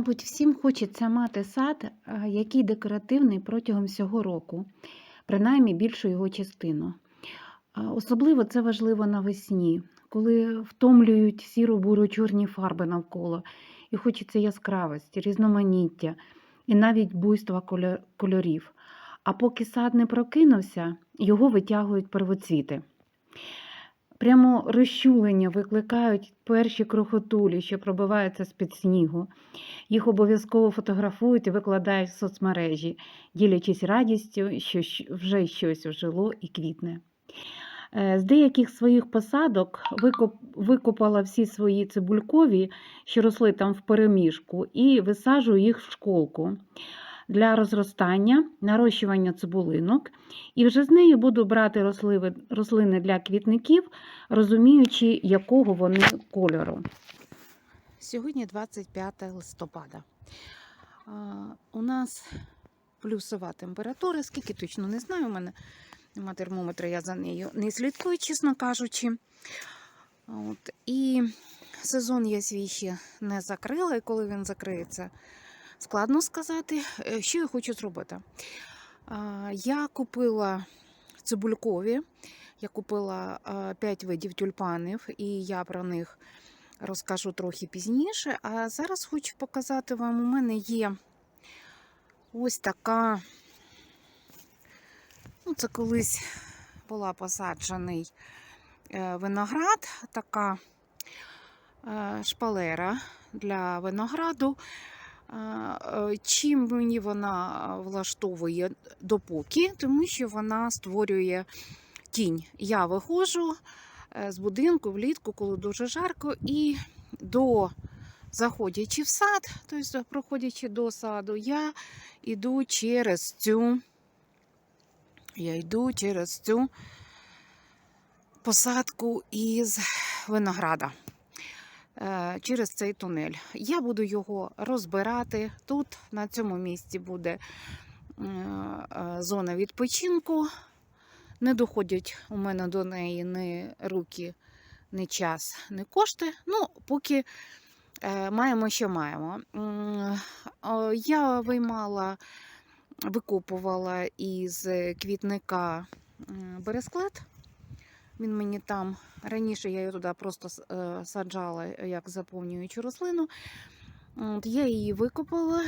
Мабуть, всім хочеться мати сад, е, який декоративний протягом всього року, принаймні більшу його частину. Особливо це важливо навесні, коли втомлюють сіро буро чорні фарби навколо, і хочеться яскравості, різноманіття і навіть буйства кольорів. А поки сад не прокинувся, його витягують первоцвіти. Прямо розчулення викликають перші крохотулі, що пробиваються з-під снігу. Їх обов'язково фотографують і викладають в соцмережі, ділячись радістю, що вже щось ожило і квітне. Е, З деяких своїх посадок викоп- викопала всі свої цибулькові, що росли там в переміжку, і висаджую їх в школку для розростання, нарощування цибулинок. І вже з неї буду брати рослини, для квітників, розуміючи, якого вони кольору. Сьогодні 25 листопада. У нас плюсова температура, скільки точно не знаю, у мене нема термометра, я за нею не слідкую, чесно кажучи. От. І сезон я свій ще не закрила, і коли він закриється, складно сказати, Е, що я хочу зробити. Я купила цибулькові, я купила 5 видів тюльпанів, і я про них розкажу трохи пізніше. А зараз хочу показати вам, у мене є ось така. Ну, це колись була посаджений е, виноград, така е, шпалера для винограду. Е, Чим мені вона влаштовує допоки, тому що вона створює тінь. Я виходжу е, з будинку влітку, коли дуже жарко, і до заходячи в сад, тобто проходячи до саду, я йду через цю. Я йду через цю посадку із винограда через цей тунель. Я буду його розбирати. Тут на цьому місці буде е, е, зона відпочинку. Не доходять у мене до неї ні руки, ні час, ні кошти. Ну, поки е, маємо, що маємо. Я виймала, викопувала із квітника бересклет. Він мені там раніше я його туди просто е, саджала як заповнюючу рослину. От, я її викопала.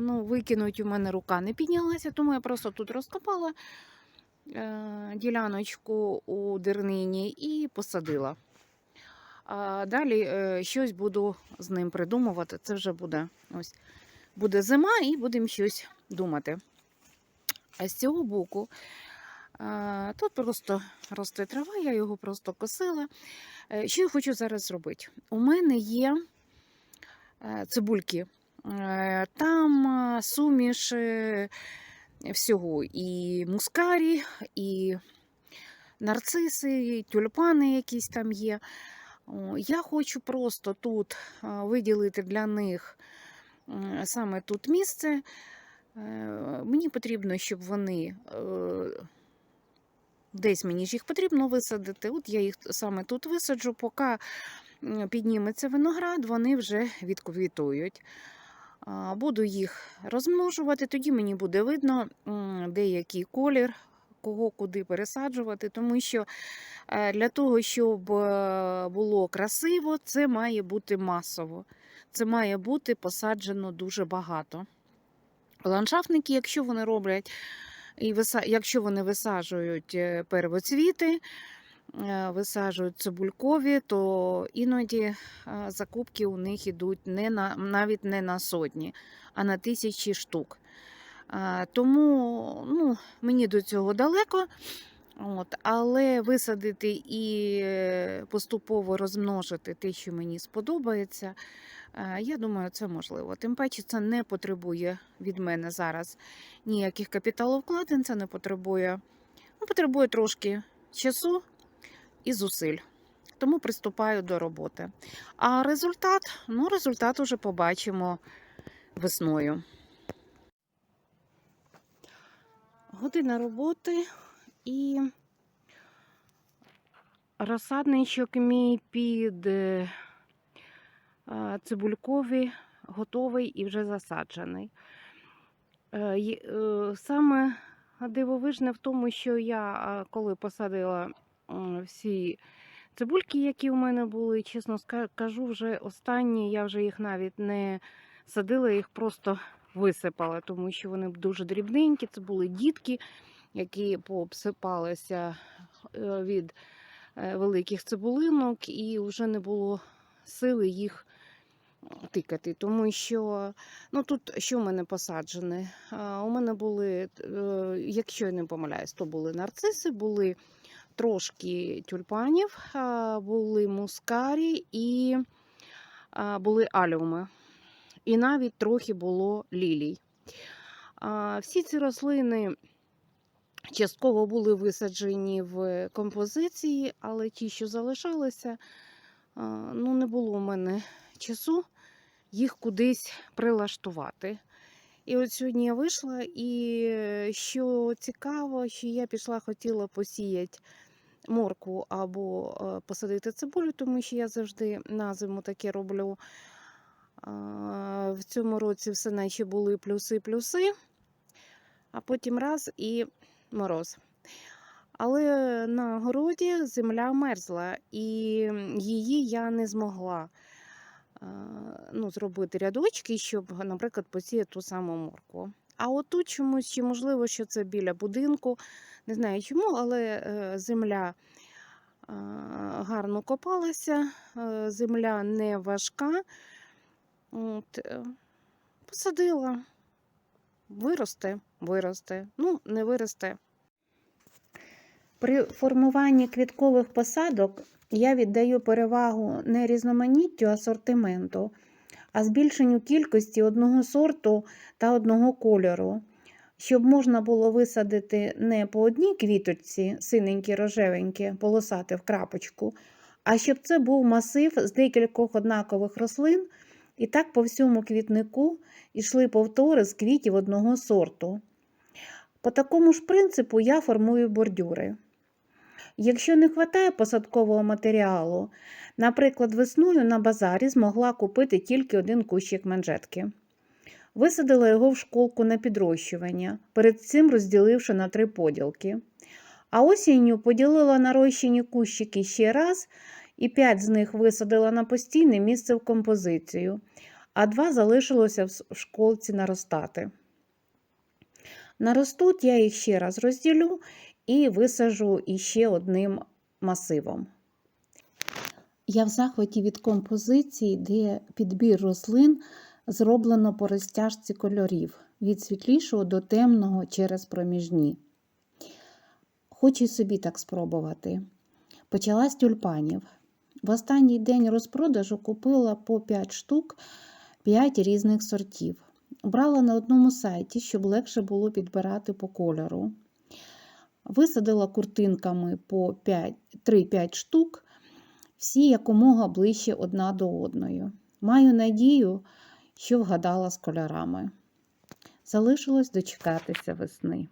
Ну, викинуть у мене рука не піднялася, тому я просто тут розкопала е, діляночку у дернині і посадила. А далі е, щось буду з ним придумувати. Це вже буде ось буде зима і будемо щось думати. А з цього боку тут просто росте трава, я його просто косила. Е, Що я хочу зараз зробити? У мене є е, цибульки. Е, Там е, суміш е, всього і мускарі, і нарциси, і тюльпани якісь там є. Я хочу просто тут е, виділити для них саме тут місце. Е, Мені потрібно, щоб вони е, десь мені ж їх потрібно висадити. От я їх саме тут висаджу, поки підніметься виноград, вони вже відквітують. Буду їх розмножувати, тоді мені буде видно, м, де який колір, кого куди пересаджувати, тому що е, для того, щоб е, було красиво, це має бути масово. Це має бути посаджено дуже багато. Ландшафтники, якщо вони роблять, і якщо вони висаджують е, первоцвіти, е, висаджують цибулькові, то іноді е, закупки у них йдуть не на, навіть не на сотні, а на тисячі штук. Тому ну, мені до цього далеко. От, але висадити і поступово розмножити те, що мені сподобається, я думаю, це можливо. Тим паче, це не потребує від мене зараз ніяких капіталовкладень, це не потребує, ну, потребує трошки часу і зусиль. Тому приступаю до роботи. А результат, ну, результат уже побачимо весною. Година роботи і розсадничок мій під а, цибулькові готовий і вже засаджений. Е, е, Саме дивовижне в тому, що я коли посадила всі цибульки, які у мене були, чесно ска- кажу, вже останні, я вже їх навіть не садила, їх просто висипала, тому що вони дуже дрібненькі. Це були дітки, які пообсипалися е, від великих цибулинок, і вже не було сили їх тикати, тому що ну тут що в мене посаджене? У мене були, е, якщо я не помиляюсь, то були нарциси, були трошки тюльпанів, були мускарі і були аліуми. І навіть трохи було лілій. Всі ці рослини частково були висаджені в композиції, але ті, що залишалися, ну, не було у мене часу їх кудись прилаштувати. І от сьогодні я вийшла, і що цікаво, що я пішла, хотіла посіяти морку або е, посадити цибулю, тому що я завжди на зиму таке роблю. В цьому році все наче були плюси-плюси, а потім раз і мороз. Але на городі земля мерзла, і її я не змогла ну, зробити рядочки, щоб, наприклад, посіяти ту саму моркву. А отут чомусь, чи можливо, що це біля будинку, не знаю чому, але е, земля гарно копалася, е, земля не важка. От, е, посадила, виросте, виросте, ну, не виросте. При формуванні квіткових посадок я віддаю перевагу не різноманіттю асортименту, а збільшенню кількості одного сорту та одного кольору, щоб можна було висадити не по одній квіточці, синенькі, рожевенькі, полосати в крапочку, а щоб це був масив з декількох однакових рослин, і так по всьому квітнику йшли повтори з квітів одного сорту. По такому ж принципу я формую бордюри. Якщо не вистачає посадкового матеріалу, наприклад, весною на базарі змогла купити тільки один кущик манжетки. Висадила його в школку на підрощування, перед цим розділивши на три поділки. А осінню поділила нарощені кущики ще раз, і п'ять з них висадила на постійне місце в композицію, а два залишилося в школці наростати. Наростуть, я їх ще раз розділю і висажу іще одним масивом. Я в захваті від композиції, де підбір рослин зроблено по розтяжці кольорів від світлішого до темного через проміжні. Хочу й собі так спробувати. Почала з тюльпанів. В останній день розпродажу купила по 5 штук 5 різних сортів. Брала на одному сайті, щоб легше було підбирати по кольору. Висадила куртинками по 3-5 штук, всі якомога ближче одна до одної. Маю надію, що вгадала з кольорами. Залишилось дочекатися весни.